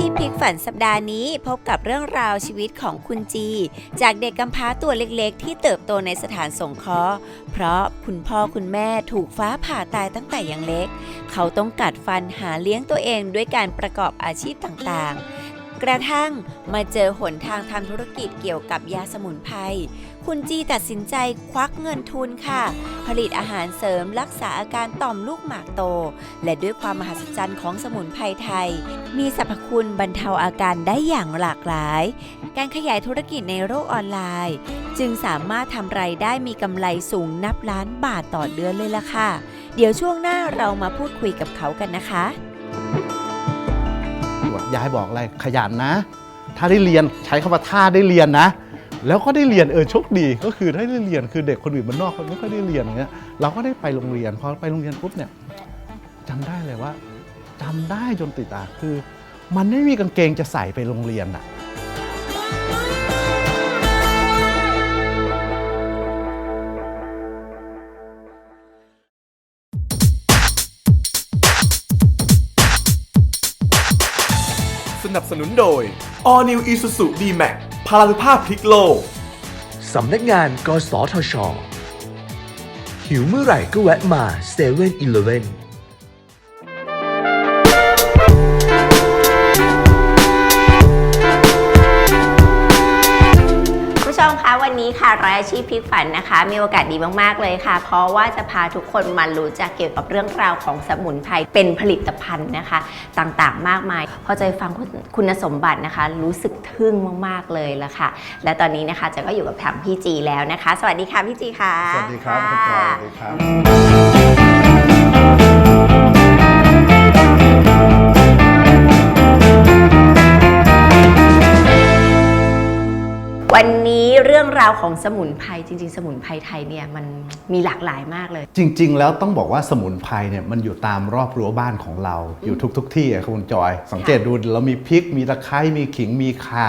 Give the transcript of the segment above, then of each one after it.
ชีพพลิกฝันสัปดาห์นี้พบกับเรื่องราวชีวิตของคุณจี จากเด็กกำพร้าตัวเล็กๆ ที่เติบโตในสถานสงเคราะห์ เพราะคุณพ่อคุณแม่ถูกฟ้าผ่าตายตั้งแต่ยังเล็ก เขาต้องกัดฟันหาเลี้ยงตัวเองด้วยการประกอบอาชีพต่างๆ กระทั่งมาเจอหนทางทำธุรกิจเกี่ยวกับยาสมุนไพร คุณจีตัดสินใจควักเงินทุนค่ะ ผลิตอาหารเสริมรักษาอาการต่อมลูกหมากโต และด้วยความมหัศจรรย์ของสมุนไพรไทย มีสรรพคุณบรรเทาอาการได้อย่างหลากหลาย การขยายธุรกิจในโลกออนไลน์ จึงสามารถทำไรายได้มีกำไรสูงนับล้านบาทต่อเดือนเลยล่ะค่ะ เดี๋ยวช่วงหน้าเรามาพูดคุยกับเขากันนะคะยายบอกอะไรขยันนะ ถ้าได้เรียนใช้คำว่าถ้าได้เรียนนะ แล้วก็ได้เรียนเออโชคดีก็คือได้ได้เรียนคือเด็กคนอื่นมันนอกเขาไม่ค่อยได้เรียนอย่างเงี้ยเราก็ได้ไปโรงเรียนพอไปโรงเรียนปุ๊บเนี่ยจำได้เลยว่าจำได้จนติดตาคือ มันไม่มีกางเกงจะใส่ไปโรงเรียนอะ สนับสนุนโดย All New Isuzu D-Max พลังภาพพลิกโลก สำนักงานกสทช หิวเมื่อไหร่ก็แวะมา7 e เ e ่ e อ มคะวันนี้ค่ะร้อยอาชีพพลิกฝันนะคะ มีโอกาสดีมากๆเลยค่ะ เพราะว่าจะพาทุกคนมารู้จักเกี่ยวกับเรื่องราวของสมุนไพรเป็นผลิตภัณฑ์นะคะ ต่างๆ มากมาย พอใจฟังคุณคุณสมบัตินะคะ รู้สึกทึ่งมากๆเลยละค่ะ และตอนนี้นะคะจะก็อยู่กับทางพี่จีแล้วนะคะ สวัสดีค่ะพี่จีค่ะสวัสดีครับคุณจอยสวัสดีครับ วันนี้เรื่องราวของสมุนไพรจริง ๆ สมุนไพรไทยเนี่ยมันมีหลากหลายมากเลย จริง ๆ แล้วต้องบอกว่าสมุนไพรเนี่ยมันอยู่ตามรอบรั้วบ้านของเราอยู่ทุก ๆที่อะครับคุณจอย สังเกตดูเรามีพริกมีตะไคร้มีขิงมีข่า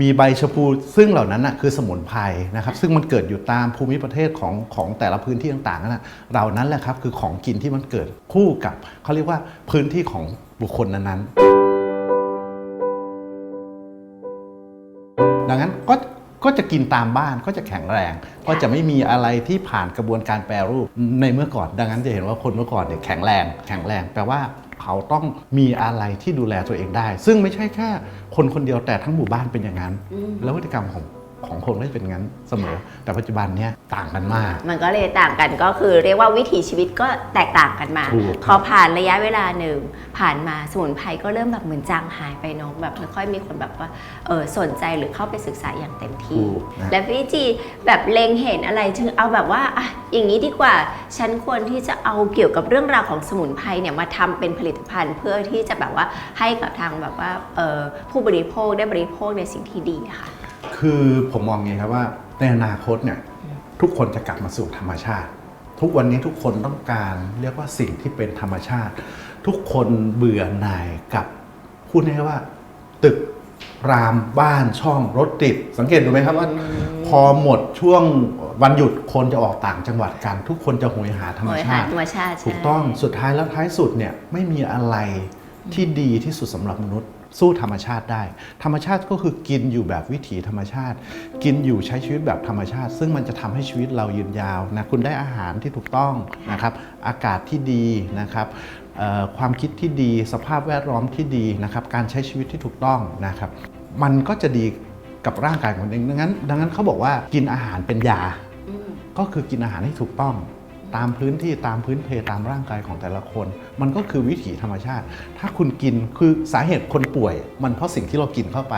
มีใบชะพู ซึ่งเหล่านั้นน่ะคือสมุนไพรนะครับซึ่งมันเกิดอยู่ตามภูมิประเทศของของแต่ละพื้นที่ต่างๆนั่นนะเรานั้นแหละครับคือของกินที่มันเกิดคู่กับเขาเรียกว่าพื้นที่ของบุคคลนั้นๆ จะกินตามบ้านก็จะแข็งแรง ก็จะไม่มีอะไรที่ผ่านกระบวนการแปรรูปในเมื่อก่อน ดังนั้นจะเห็นว่าคนเมื่อก่อนเนี่ยแข็งแรง แข็งแรงแปลว่าเขาต้องมีอะไรที่ดูแลตัวเองได้ ซึ่งไม่ใช่แค่ คนคนเดียวแต่ทั้งหมู่บ้านเป็นอย่างนั้น แล้วพฤติกรรมของ ของคนก็จะเป็นอย่างนั้นเสมอ แต่ปัจจุบันเนี้ยต่างกันมาก มันก็เลยต่างกันก็คือเรียกว่าวิถีชีวิตก็แตกต่างกันมา ถูก พอผ่านระยะเวลาหนึ่ง ผ่านมาสมุนไพรก็เริ่มแบบเหมือนจางหายไปเนาะแบบไม่ค่อยมีคนแบบว่าเออสนใจหรือเข้าไปศึกษาอย่างเต็มที่ ถูกนะและพี่จีแบบเล็งเห็นอะไรถึงเอาแบบว่าอะอย่างนี้ดีกว่า ฉันควรที่จะเอาเกี่ยวกับเรื่องราวของสมุนไพรเนี่ยมาทำเป็นผลิตภัณฑ์เพื่อที่จะแบบว่าให้กับทางแบบว่าเออผู้บริโภคได้บริโภคในสิ่งที่ดีอะค่ะ คือผมมองไงครับว่าในอนาคตเนี่ยทุกคนจะกลับมาสู่ธรรมชาติ ทุกวันนี้ทุกคนต้องการเรียกว่าสิ่งที่เป็นธรรมชาติ ทุกคนเบื่อหน่ายกับพูดง่ายๆว่า ตึกรามบ้านช่องรถติด สังเกตดูไหมครับว่า พอหมดช่วงวันหยุดคนจะออกต่างจังหวัดกัน ทุกคนจะโหยหาธรรมโหยชาหาติ ธรรมชาติใช่ถูกต้องสุดท้ายแล้วท้ายสุดเนี่ยไม่มีอะไรที่ดีที่สุดสำหรับมนุษย์ สู้ธรรมชาติได้ ธรรมชาติก็คือกินอยู่แบบวิถีธรรมชาติ กินอยู่ใช้ชีวิตแบบธรรมชาติ ซึ่งมันจะทำให้ชีวิตเรายืนยาวนะคุณได้อาหารที่ถูกต้องนะครับ อากาศที่ดีนะครับเอ่อความคิดที่ดี สภาพแวดล้อมที่ดีนะครับ การใช้ชีวิตที่ถูกต้องนะครับ มันก็จะดีกับร่างกายของเองดังนั้น ดังนั้นเขาบอกว่ากินอาหารเป็นยา ก็คือกินอาหารให้ถูกต้อง ตามพื้นที่ตามพื้นเพตามร่างกายของแต่ละคน มันก็คือวิถีธรรมชาติ ถ้าคุณกินคือสาเหตุคนป่วย มันเพราะสิ่งที่เรากินเข้าไป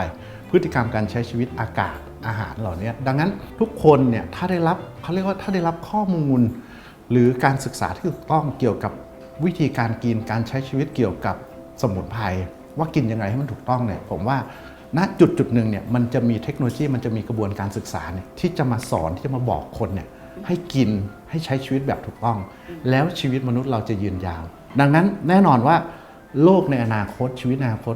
พฤติกรรมการใช้ชีวิตอากาศอาหารเหล่านี้ดังนั้นทุกคนเนี่ยถ้าได้รับเขาเรียกว่าถ้าได้รับข้อมูล หรือการศึกษาที่ถูกต้องเกี่ยวกับวิธีการกินการใช้ชีวิตเกี่ยวกับสมุนไพรว่ากินยังไงให้มันถูกต้องเนี่ยผมว่าณจุดจุดหนึ่งเนี่ยมันจะมีเทคโนโลยีมันจะมีกระบวนการศึกษาเนี่ยที่จะมาสอนที่จะมาบอกคนเนี่ยให้กิน ให้ใช้ชีวิตแบบถูกต้อง แล้วชีวิตมนุษย์เราจะยืนยาว ดังนั้นแน่นอนว่า โลกในอนาคตชีวิตในอนาคต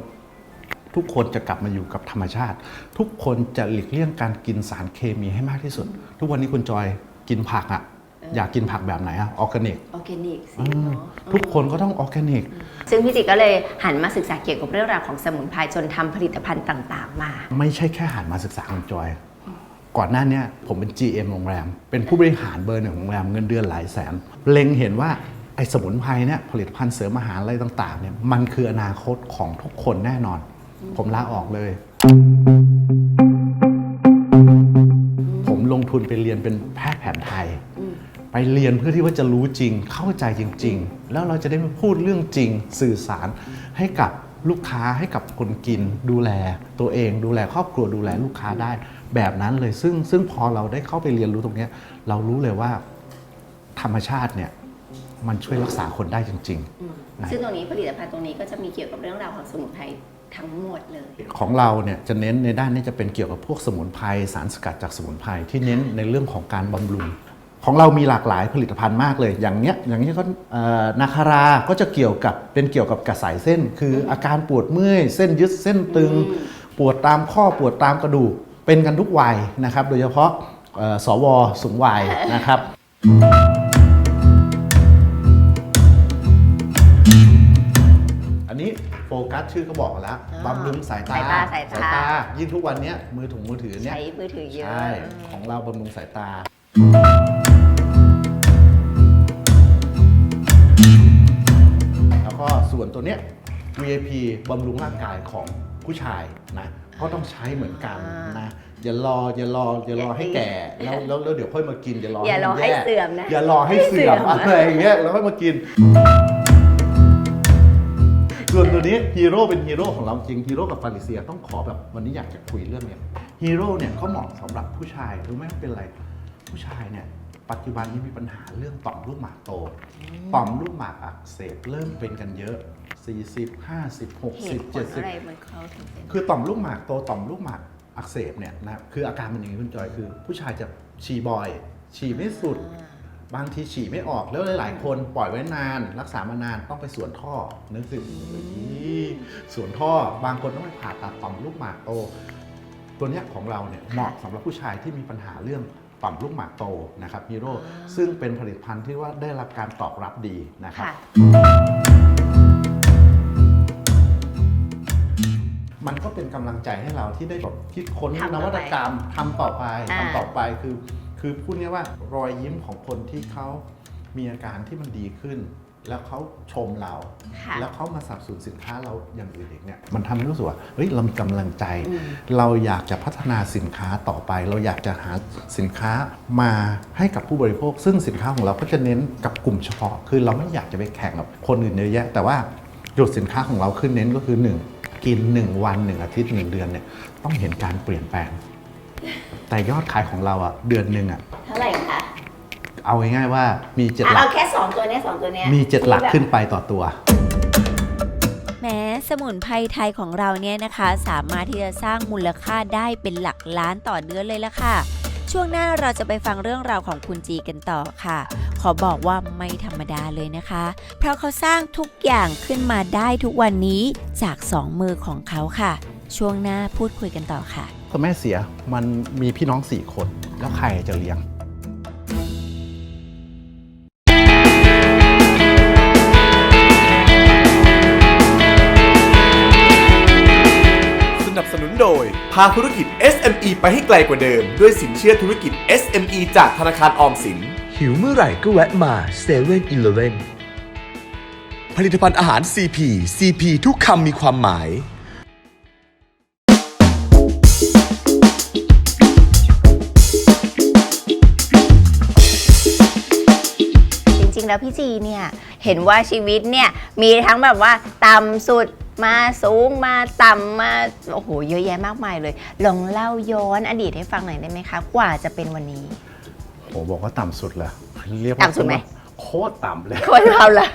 ทุกคนจะกลับมาอยู่กับธรรมชาติ ทุกคนจะหลีกเลี่ยงการกินสารเคมีให้มากที่สุด ทุกวันนี้คุณจอยกินผักอะ่ะอยากกินผักแบบไหนอะออร์แกนิกออร์แกนิกสิอืมเนาะทุกคนก็ต้องออร์แกนิก ซึ่งพี่จิก็เลยหันมาศึกษาเกี่ยวกับเรื่องราวของสมุนไพรจนทำผลิตภัณฑ์ต่าง ๆ มา ไม่ใช่แค่หันมาศึกษาคุณจอย ก่อนหน้านี้ผมเป็น GM โรงแรม เป็นผู้บริหารเบอร์หนึ่งของโรงแรมเงินเดือนหลายแสน เล็งเห็นว่าไอ้สมุนไพรเนี่ยผลิตภัณฑ์เสริมอาหารอะไรต่างๆเนี่ยมันคืออนาคตของทุกคนแน่นอน ผมลาออกเลย ผมลงทุนไปเรียนเป็นแพทย์แผนไทย ไปเรียนเพื่อที่ว่าจะรู้จริงเข้าใจจริง ๆ แล้วเราจะได้มาพูดเรื่องจริงสื่อสารให้กับ ลูกค้าให้กับคนกิน ดูแลตัวเอง ดูแลครอบครัวดูแลลูกค้าได้ แบบนั้นเลยซึ่งซึ่งพอเราได้เข้าไปเรียนรู้ตรงเนี้ยเรารู้เลยว่าธรรมชาติเนี่ยมันช่วยรักษาคนได้จริงๆนะซึ่งตรงนี้ผลิตภัณฑ์ตรงนี้ก็จะมีเกี่ยวกับเรื่องราวของสมุนไพรทั้งหมดเลย ของเราเนี่ยจะเน้นในด้านนี้จะเป็นเกี่ยวกับพวกสมุนไพรสารสกัดจากสมุนไพรที่เน้นในเรื่องของการบำรุง ของเรามีหลากหลายผลิตภัณฑ์มากเลย อย่างเนี้ยอย่างนี้ก็เอ่อนาคาราก็จะเกี่ยวกับเป็นเกี่ยวกับกระสายเส้น คืออาการปวดเมื่อย เส้นยึดเส้นตึง ปวดตามข้อปวดตามกระดูกเป็นกันทุกวัยนะครับ โดยเฉพาะเอ่อสวสูงวัยนะครับ อันนี้โฟกัสชื่อก็บอกแล้วอ๋อบำรุงสายตาสายตาสายตา ยิ่งทุกวันเนี้ยมือถุงมือถือเนี่ย ใช้มือถือเยอะ ใช่ ของเราบำรุงสายตา ส่วนตัวเนี้ย VIP บำรุงร่างกายของผู้ชายนะก็ต้องใช้เหมือนกันนะอย่ารออย่ารออย่ารอให้แก่แล้วแล้วแล้วเดี๋ยวค่อยมากินอย่ารออย่ารอมันให้แย่เสื่อมนะอย่ารอให้เสื่อมให้เสื่อมอะไรอย่างเงี้ยแล้วค่อยมากินส่วนตัวนี้ฮีโร่เป็นฮีโร่ของเราจริงฮีโร่กับฟาริเซียต้องขอแบบวันนี้อยากจะคุยเรื่องเนี้ยฮีโร่เนี่ยเขาเหมาะสำหรับผู้ชายรู้ไหมว่าเป็นอะไร ผู้ชายเนี่ย ปัจจุบันนี้มีปัญหาเรื่องต่อมลูกหมากโต ต่อมลูกหมากอักเสบเริ่มเป็นกันเยอะ 40 50 เหตุ60 ผลอะไร70มันเขาถึงเป็น คือต่อมลูกหมากโตต่อมลูกหมากอักเสบเนี่ยนะคืออาการมันอย่างนี้คุณจอยคือผู้ชายจะฉี่บ่อย ฉี่ไม่สุด บางทีฉี่ไม่ออกแล้วหลาย ๆ คนปล่อยไว้นาน รักษามานานต้องไปสวนท่อนึกถึงสวนท่อบางคนต้องไปผ่าตัดต่อมลูกหมากโต ตัวเนี้ยของเราเนี่ยเหมาะสำหรับผู้ชายที่มีปัญหาเรื่อง ต่อมลูกหมากโตนะครับฮีโร่ซึ่งเป็นผลิตภัณฑ์ที่ว่าได้รับการตอบรับดีนะครับ ค่ะ มันก็เป็นกำลังใจให้เราที่ได้แบบคิดค้นทำต่นอไปวัตกรรมทำต่อไปอ่า ทำต่อไปคือ คือพูดง่ายๆว่ารอยยิ้มของคนที่เขามีอาการที่มันดีขึ้น แล้วเขาชมเรา ค่ะแล้วเขามาสนับสนุนสินค้าเราอย่างอื่นอีกเนี่ยมันทำให้รู้สึกว่าเฮ้ยเรามีกำลังใจ อืม เราอยากจะพัฒนาสินค้าต่อไป เราอยากจะหาสินค้ามาให้กับผู้บริโภค ซึ่งสินค้าของเราก็จะเน้นกับกลุ่มเฉพาะ คือเราไม่อยากจะไปแข่งกับคนอื่นเยอะแยะ แต่ว่าจุดสินค้าของเราขึ้นเน้นก็คือหนึ่งกิน1วัน1อาทิตย์1เดือนเนี่ยต้องเห็นการเปลี่ยนแปลง แต่ยอดขายของเราอะเดือนหนึ่งอะ เท่าไหร่คะเอาง่ายๆว่ามีเจ็ดอะหลัเอาก แค่สองตัวเนี้ยสองตัวเนี้ยมีเจ็ดหลักที่แบบขึ้นไปต่อตัว แม้สมุนไพรไทยของเราเนี่ยนะคะ สามารถที่จะสร้างมูลค่าได้เป็นหลักล้านต่อเดือนเลยละค่ะ ช่วงหน้าเราจะไปฟังเรื่องราวของคุณจีกันต่อค่ะ ขอบอกว่าไม่ธรรมดาเลยนะคะ เพราะเขาสร้างทุกอย่างขึ้นมาได้ทุกวันนี้จากสองมือของเขาค่ะ ช่วงหน้าพูดคุยกันต่อค่ะก็แม่เสียมันมีพี่น้องสี่คน แล้วใครจะเลี้ยง นโดย พาธุรกิจ SME ไปให้ไกลกว่าเดิม ด้วยสินเชื่อธุรกิจ SME จากธนาคารออมสิน หิวเมื่อไหร่ก็แวะมา7 e เ e ่ e อผลิตภัณฑ์อาหาร CP CP ทุกคำมีความหมาย จริงๆ แล้วพี่จีเนี่ย เห็นว่าชีวิตเนี่ย มีทั้งแบบว่าต่ำสุด มาสูงมาต่ำมาโอ้โหเยอะแยะมากมายเลย ลองเล่าย้อนอดีตให้ฟังหน่อยได้ไหมคะ กว่าจะเป็นวันนี้โหบอกว่าต่ำสุดเลยเรียกว่าต่ำสุดไหมโคตรต่ำเลยคนเราละ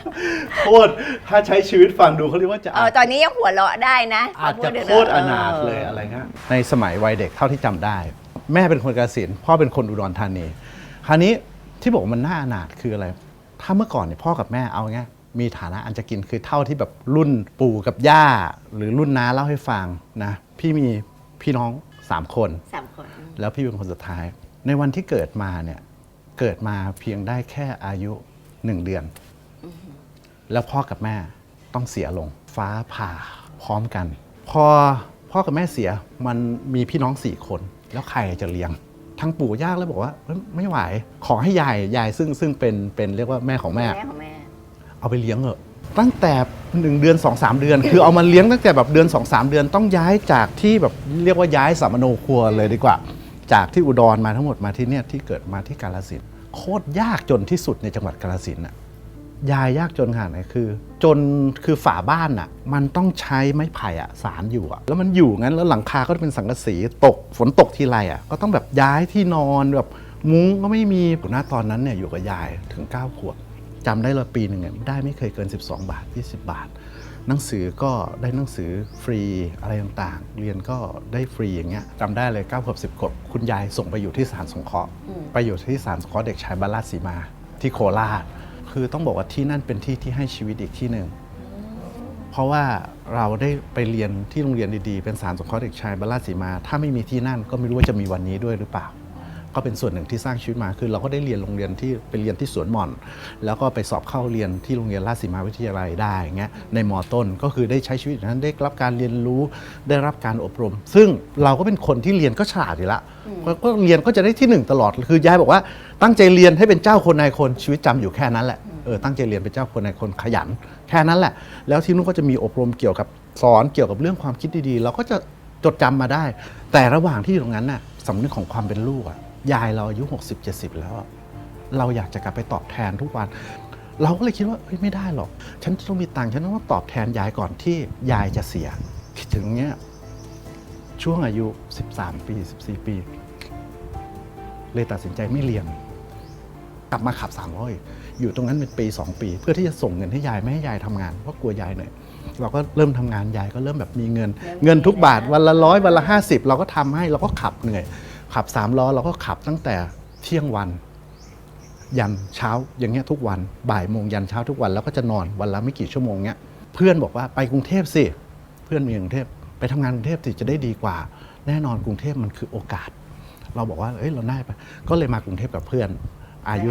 โคตรถ้าใช้ชีวิตฟังดูเขาเรียกว่าจะเออตอนนี้ยังหัวเราะได้นะอาจจะพพูดถึงโคตรอนาถเลยอะไรเงี้ยในสมัยวัยเด็กเท่าที่จำได้ แม่เป็นคนกาฬสินธุ์พ่อเป็นคนอุดรธานี คราวนี้ที่บอกว่ามันน่าอนาถคืออะไร ถ้าเมื่อก่อนเนี่ยพ่อกับแม่เอาเงี้ย มีฐานะอันจะกินคือเท่าที่แบบรุ่นปู่กับย่า หรือรุ่นน้าเล่าให้ฟังนะพี่มีพี่น้องสามคน สามคนแล้วพี่เป็นคนสุดท้าย ในวันที่เกิดมาเนี่ยเกิดมาเพียงได้แค่อายุหนึ่งเดือน แล้วพ่อกับแม่ต้องเสียลงฟ้าผ่าพร้อมกัน พอพ่อกับแม่เสียมันมีพี่น้องสี่คน แล้วใครจะเลี้ยง ทั้งปู่ย่าแล้วบอกว่าเอ้ยไม่ไหว ขอให้ยายยายซึ่งซึ่งเป็นเป็นเรียกว่าแม่ของแม่ แม่ของแม่ เอาไปเลี้ยงเถอะตั้งแต่หนึ่งเดือน2อสเดือน คือเอามาเลี้ยงตั้งแต่แบบเดือน2อสเดือนต้องย้ายจากที่แบบเรียกว่าย้ายสามโนครัวเลยดีกว่า จากที่อุดรมาทั้งหมดมาที่เนี่ยที่เกิดมาที่กาลสินโคตรยากจนที่สุดในจังหวัดกาลสินธุ์น่ะยายยากจนขนาดไหนคือ จนคือฝาบ้านน่ะ มันต้องใช้ไม้ไผ่อะสารอยู่อะแล้วมันอยู่งั้นแล้วหลังคาก็เป็นสังกะสีตกฝนตกทีไรอะก็ต้องแบบย้ายที่นอนแบบมุ้งก็ไม่มีหน้าตอนนั้นเนี่ยอยู่กับยายถึง9ขวบ จำได้เลยปีหนึ่งเนี่ยได้ไม่เคยเกิน 12 บาท 20 บาท หนังสือก็ได้หนังสือฟรีอะไรต่างๆ เรียนก็ได้ฟรีอย่างเงี้ยจำได้เลย9ขวบ10ขวบคุณยายส่งไปอยู่ที่สถานสงเคราะห์ไปอยู่ที่สถานสงเคราะห์เด็กชายบาลาดสีมา ที่โคราช คือต้องบอกว่าที่นั่นเป็นที่ที่ให้ชีวิตอีกที่หนึ่งเพราะว่าเราได้ไปเรียนที่โรงเรียนดีๆ เป็นสารสงเคราะห์เด็กชายบาลาดสีมา ถ้าไม่มีที่นั่นก็ไม่รู้ว่าจะมีวันนี้ด้วยหรือเปล่า ก็เป็นส่วนหนึ่งที่สร้างชีวิตมาคือเราก็ได้เรียนโรงเรียนที่ไปเรียนที่สวนหม่อน แล้วก็ไปสอบเข้าเรียนที่โรงเรียนราชสีมาวิทยาลัยได้อย่างเงี้ยในมอต้นก็คือได้ใช้ชีวิตอย่างนั้นได้รับการเรียนรู้ได้รับการอบรม ซึ่งเราก็เป็นคนที่เรียนก็ฉลาดอยู่แล้วก็ก็เรียนก็จะได้ที่หนึ่งตลอด คือยายบอกว่าตั้งใจเรียนให้เป็นเจ้าคนนายคนชีวิตจำอยู่แค่นั้นแหละเออตั้งใจเรียนเป็นเจ้าคนนายคนขยัน แค่นั้นแหละ แล้วที่นู้นก็จะมีอบรมเกี่ยวกับสอนเกี่ยวกับเรื่องความคิดดีๆ เราก็จะจดจำมาได้ แต่ระหว่างที่อยู่ตรงนั้นน่ะสำนึกของความเป็นลูกอะ ยายเราอายุ 60 70 แล้ว เราอยากจะกลับไปตอบแทนทุกวัน เราก็เลยคิดว่าไม่ได้หรอก ฉันจะต้องมีตังค์ฉันต้องตอบแทนยายก่อนที่ยายจะเสีย คิดถึงเนี้ยช่วงอายุ 13 ปี 14 ปี เลยตัดสินใจไม่เรียน กลับมาขับสามร้อยอยู่ตรงนั้นเป็นปี 2 ปี เพื่อที่จะส่งเงินให้ยายไม่ให้ยายทำงานเพราะกลัวยายเหนื่อยเราก็เริ่มทำงานยายก็เริ่มแบบมีเงิน เงินทุกบาทวันละร้อยวันละห้าสิบเราก็ทำให้เราก็ขับเหนื่อย ขับสามล้อเราก็ขับตั้งแต่เที่ยงวัน ยันเช้าอย่างเงี้ยทุกวันบ่ายโมงยันเช้าทุกวันแล้วก็จะนอนวันละไม่กี่ชั่วโมงเงี้ยเพื่อนบอกว่าไปกรุงเทพสิเพื่อนมีกรุงเทพไปทำงานกรุงเทพสิจะได้ดีกว่า แน่นอนกรุงเทพมันคือโอกาส เราบอกว่าเอ้ยเราได้ไปก็เลยมากรุงเทพกับเพื่อนอายุ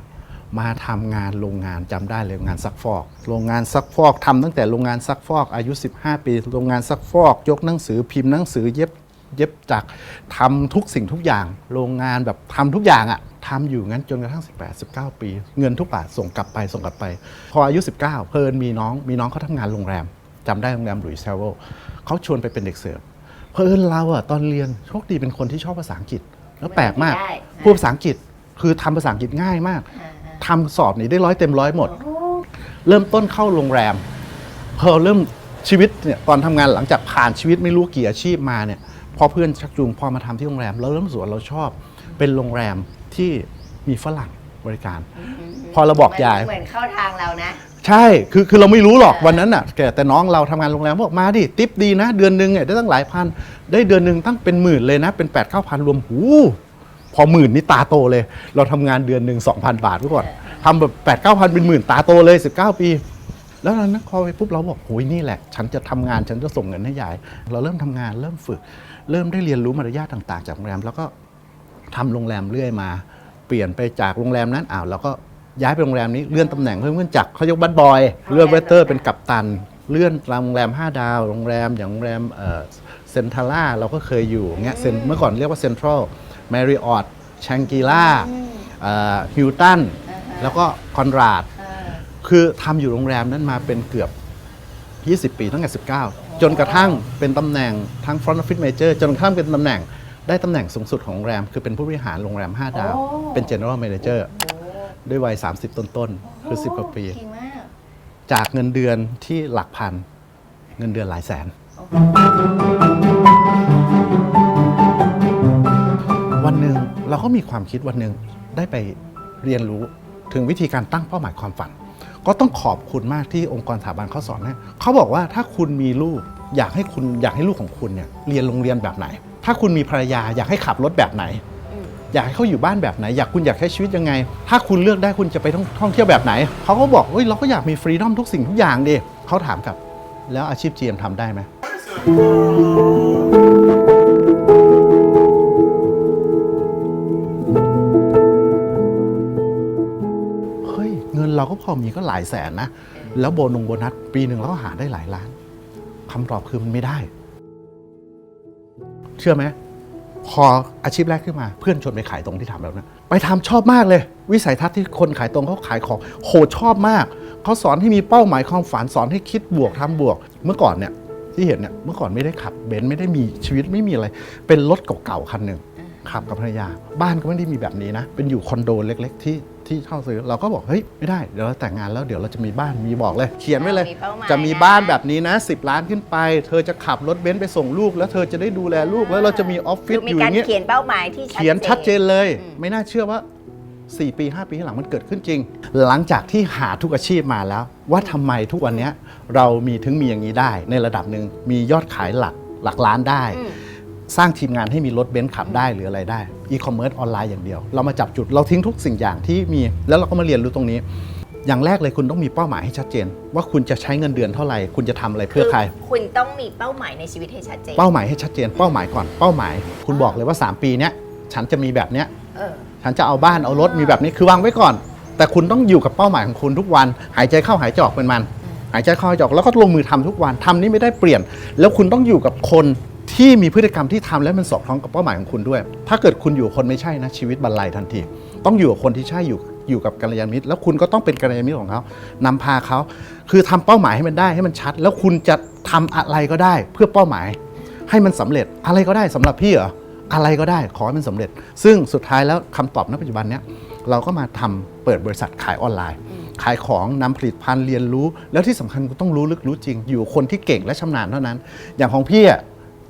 15 มาทำงานโรงงานจำได้เลยงานซักฟอก โรงงานซักฟอกทำตั้งแต่โรงงานซักฟอกอายุ 15 ปี โรงงานซักฟอก ยกหนังสือพิมพ์หนังสือเย็บ เย็บจักรทำทุกสิ่งทุกอย่าง โรงงานแบบทำทุกอย่างอะทำอยู่งั้นจนกระทั่ง 18 19 ปี เงินทุกบาทส่งกลับไปส่งกลับไป พออายุ 19 เพลินมีน้องมีน้องเขาทำงานโรงแรมจำได้โรงแรมหลุยส์เซลโวเขาชวนไปเป็นเด็กเสิร์ฟเพลินเราอะตอนเรียนโชคดีเป็นคนที่ชอบภาษาอังกฤษ แล้วแปลกมากได้พูดภาษาอังกฤษคือทำภาษาอังกฤษง่ายมากทำสอบนี่ได้ร้อยเต็มร้อยหมด เริ่มต้นเข้าโรงแรมพอเริ่มชีวิตเนี่ยตอนทำงานหลังจากผ่านชีวิตไม่รู้กี่อาชีพมาเนี่ย พอเพื่อนชักจูงพอมาทำที่โรงแรมเราเริ่มรู้สึกว่าเราชอบ เป็นโรงแรมที่มีฝรั่งบริการ พอเราบอกยายเหมือนเข้าทางเรานะ ใช่คือคือเราไม่รู้หรอกวันนั้นน่ะแกแต่น้องเราทำงานโรงแรมบอกมาดิติปดีนะ เดือนหนึ่งเนี่ยได้ตั้งหลายพัน ได้เดือนหนึ่งตั้งเป็นหมื่นเลยนะ เป็น8ปดเก้าพันรวมหูพอหมื่นนี่ตาโตเลย เราทำงานเดือนหนึ่ง2,000บาทไว้ก่อนทำแบบ8ปดเก้าพันเป็นหมื่นตาโตเลย19ปี แล้วนั้นพอไปปุ๊บเราบอกโอ้ยนี่แหละ ฉันจะทำงานฉันจะส่งเงินให้ยาย เราเริ่มทำงานเริ่มฝึก เริ่มได้เรียนรู้มารยาทต่าง ๆ จากโรงแรม แล้วก็ทำโรงแรมเรื่อยมา เปลี่ยนไปจากโรงแรมนั้นอ้าวเราก็ย้ายไปโรงแรมนี้เลื่อนตำแหน่งเพิ่มขึ้นจากเขายกบัตบอยเลื่อนเวเตอร์เป็นกัปตัน เลื่อนตามโรงแรม 5 ดาว โรงแรมอย่างโรงแรมเซนทาร่าเราก็เคยอยู่เงี้ย Cent- เมื่อก่อนเรียกว่าเซ็นทรัลแมริออตชังกีล่าฮิลตันแล้วก็คอนราด คือทำอยู่โรงแรมนั้นมาเป็นเกือบ 20 ปีตั้งแต่ 19 จนกระทั่งเป็นตำแหน่งทั้ง Front Office Manager จนกระทั่งเป็นตำแหน่งได้ตำแหน่งสูงสุดของโรงแรม คือเป็นผู้บริหารโรงแรม 5 ดาว โอ้ เป็น General Manager ด้วยวัย 30 ต้นๆ คือ 10 กว่าปี เก่งมากจากเงินเดือนที่หลักพัน เงินเดือนหลายแสนวันหนึ่งเราก็มีความคิดวันหนึ่งได้ไปเรียนรู้ถึงวิธีการตั้งเป้าหมายความฝัน ก็ต้องขอบคุณมากที่องค์กรสถาบันเขาสอนให้เขาบอกว่าถ้าคุณมีลูกอยากให้คุณอยากให้ลูกของคุณเนี่ยเรียนโรงเรียนแบบไหน ถ้าคุณมีภรรยาอยากให้ขับรถแบบไหน อยากให้เขาอยู่บ้านแบบไหน อยากคุณอยากใช้ชีวิตยังไง ถ้าคุณเลือกได้คุณจะไปท่องท่องเที่ยวแบบไหนเขาก็บอกเฮ้ยเราก็อยากมีฟรีดอมทุกสิ่งทุกอย่างดิเขาถามกลับ แล้วอาชีพ GM ทำได้ไหม พ่อมีก็หลายแสนนะ แล้วโบนงโบนัสปีหนึ่งเราก็หาได้หลายล้านคำตอบคือมันไม่ได้ เชื่อไหมพออาชีพแรกขึ้นมา เพื่อนชวนไปขายตรงที่ทำแล้วนะไปทำชอบมากเลย วิสัยทัศน์ที่คนขายตรงเขาขายของโหชอบมากเขาสอนให้มีเป้าหมายความฝันสอนให้คิดบวกทำบวก เมื่อก่อนเนี่ยที่เห็นเนี่ยเมื่อก่อนไม่ได้ขับเบนซ์ไม่ได้มีชีวิตไม่มีอะไร เป็นรถเก่าๆคันหนึ่งขับกับภรรยา บ้านก็ไม่ได้มีแบบนี้นะ เป็นอยู่คอนโดเล็ก ๆ ที่ ที่เช่าซื้อเราก็บอกเฮ้ยไม่ได้เดี๋ยวเราแต่งงานแล้วเดี๋ยวเราจะมีบ้านมีบอกเลย เขียนไว้เลย มีเป้าหมายจะมีนะบ้านแบบนี้นะ 10 ล้านขึ้นไป เธอจะขับรถเบนซ์ไปส่งลูก แล้วเธอจะได้ดูแลลูกแล้วเราจะมีออฟฟิคืศออมียู่อการย่างเงี้ยเขียนเป้าหมายที่เขียนชัดเจนเลย อืม ไม่น่าเชื่อว่า 4 ปี 5 ปีข้างหลังมันเกิดขึ้นจริง หลังจากที่หาทุกอาชีพมาแล้ว ว่าทำไมทุกวันเนี้ยเรามีถึงมีอย่างนี้ได้ในระดับหนึ่งมียอดขายหลักหลักล้านได้ อืม สร้างทีมงานให้มีรถเบนซ์ขับได้หรืออะไรได้อีคอมเมิร์ซออนไลน์อย่างเดียว เรามาจับจุดเราทิ้งทุกสิ่งอย่างที่มี แล้วเราก็มาเรียนรู้ตรงนี้ อย่างแรกเลยคุณต้องมีเป้าหมายให้ชัดเจน ว่าคุณจะใช้เงินเดือนเท่าไหร่ คุณจะทำอะไรเพื่อใคร คุณต้องมีเป้าหมายในชีวิตให้ชัดเจน เป้าหมายให้ชัดเจน เป้าหมายก่อนเป้าหมาย คุณบอกเลยว่า 3 ปีเนี้ยฉันจะมีแบบเนี้ย เออ ฉันจะเอาบ้านเอารถมีแบบนี้คือวางไว้ก่อน แต่คุณต้องอยู่กับเป้าหมายของคุณทุกวัน หายใจเข้าหายใจออกเป็นมัน หายใจเข้าหายใจออกแล้วก็ลงมือทำทุกวันทำนี่ไม่ได้เปลี่ยน แล้วคุณต้องอยู่กับคน ที่มีพฤติกรรมที่ทำแล้วมันสอดคล้องกับเป้าหมายของคุณด้วย ถ้าเกิดคุณอยู่คนไม่ใช่นะชีวิตบรรลัยทันที ต้องอยู่กับคนที่ใช่อยู่อยู่กับกัลยาณมิตร แล้วคุณก็ต้องเป็นกัลยาณมิตรของเขานำพาเขาคือทำเป้าหมายให้มันได้ให้มันชัด แล้วคุณจะทำอะไรก็ได้ เพื่อเป้าหมาย ให้มันสำเร็จอะไรก็ได้สำหรับพี่เหรออะไรก็ได้ขอให้มันสำเร็จ ซึ่งสุดท้ายแล้วคำตอบณปัจจุบันเนี้ยเราก็มาทำเปิดบริษัทขายออนไลน์ ขายของนำผลิตภัณฑ์เรียนรู้ แล้วที่สำคัญคุณต้องรู้ลึกรู้จริง อยู่คนที่เก่งและชำนาญเท่านั้น อย่างของพี่อะ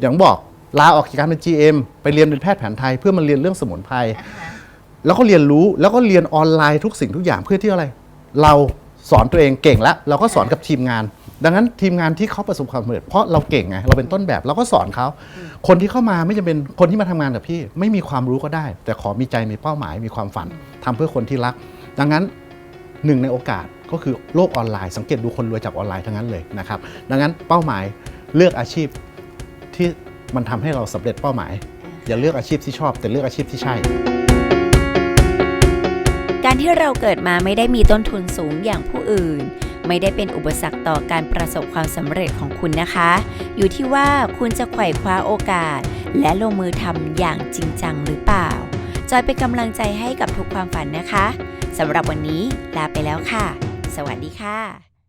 อย่างบอกลาออกจากการเป็น GM ไปเรียนเป็นแพทย์แผนไทย เพื่อมาเรียนเรื่องสมุนไพรแล้วก็เรียนรู้แล้วก็เรียนออนไลน์ทุกสิ่งทุกอย่างเพื่อที่อะไร เราสอนตัวเองเก่งแล้วเราก็สอนกับทีมงาน ดังนั้นทีมงานที่เขาประสบความสำเร็จเพราะเราเก่งไงเราเป็นต้นแบบเราก็สอนเขา คนที่เข้ามาไม่จำเป็นคนที่มาทำงานกับพี่ ไม่มีความรู้ก็ได้ แต่ขอมีใจมีเป้าหมายมีความฝันทำเพื่อคนที่รัก ดังนั้นหนึ่งในโอกาสก็คือโลกออนไลน์สังเกตดูคนรวยจากออนไลน์ทั้งนั้นเลยนะครับดังนั้นเป้าหมายเลือกอาชีพ ที่มันทำให้เราสำเร็จเป้าหมาย อย่าเลือกอาชีพที่ชอบ แต่เลือกอาชีพที่ใช่ การที่เราเกิดมาไม่ได้มีต้นทุนสูงอย่างผู้อื่น ไม่ได้เป็นอุปสรรคต่อการประสบความสำเร็จของคุณนะคะ อยู่ที่ว่าคุณจะไขว่คว้าโอกาส และลงมือทำอย่างจริงจังหรือเปล่า จอยเป็นกำลังใจให้กับทุกความฝันนะคะสำหรับวันนี้ลาไปแล้วค่ะ สวัสดีค่ะ